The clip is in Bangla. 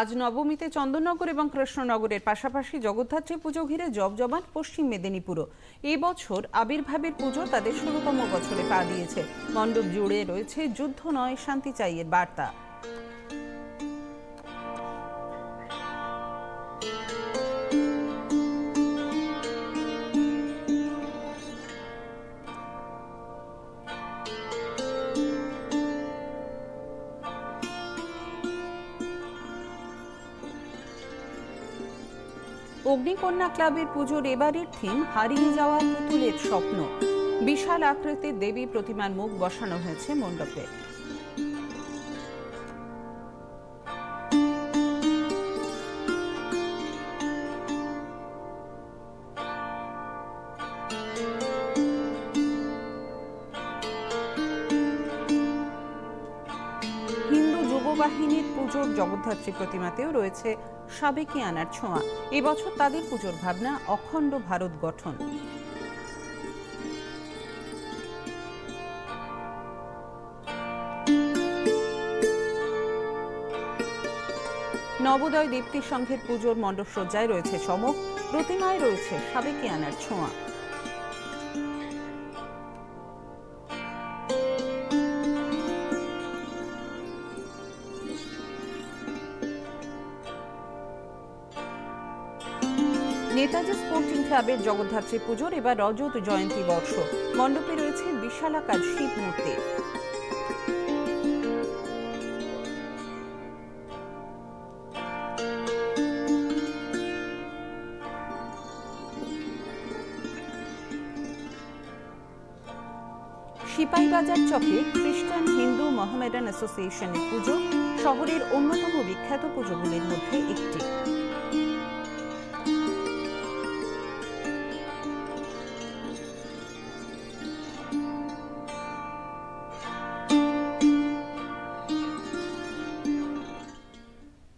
আজ নবমীতে চন্দননগর এবং কৃষ্ণনগরের পাশাপাশি জগদ্ধাত্রী পুজো ঘিরে জবজবান পশ্চিম মেদিনীপুরও। এই বছর আবির্ভাবের পুজো তাদের ষোলতম বছরে পা দিয়েছে। মণ্ডপ জুড়ে রয়েছে যুদ্ধ নয়, শান্তি চাইয়ের বার্তা। অগ্নিকন্যা ক্লাবের পুজোর এবারের থিম হারিয়ে যাওয়া পুতুলের স্বপ্ন। বিশাল আকৃতির দেবী প্রতিমার মুখ বসানো হয়েছে মণ্ডপে। হিন্দু যুব বাহিনীর পুজোর জগদ্ধাত্রী প্রতিমাতেও রয়েছে সাবেকি আনার ছোঁয়া। এবছর তাদের পুজোর ভাবনা অখণ্ড ভারত গঠন। নবোদয় দীপ্তি সংঘের পুজোর মণ্ডপসজ্জায় রয়েছে চমক। প্রতিমায় রয়েছে সাবেকি আনার ছোঁয়া। নেতাজি স্পোর্টিং ক্লাবের জগদ্ধাত্রী পুজোর এবার রজত জয়ন্তী বর্ষ। মণ্ডপে রয়েছে বিশালাকার শিব মূর্তি। সিপাহীবাজার চকে খ্রিস্টান হিন্দু মোহামেডান অ্যাসোসিয়েশনের পুজো, শহরের অন্যতম বিখ্যাত পুজোগুলির মধ্যে একটি।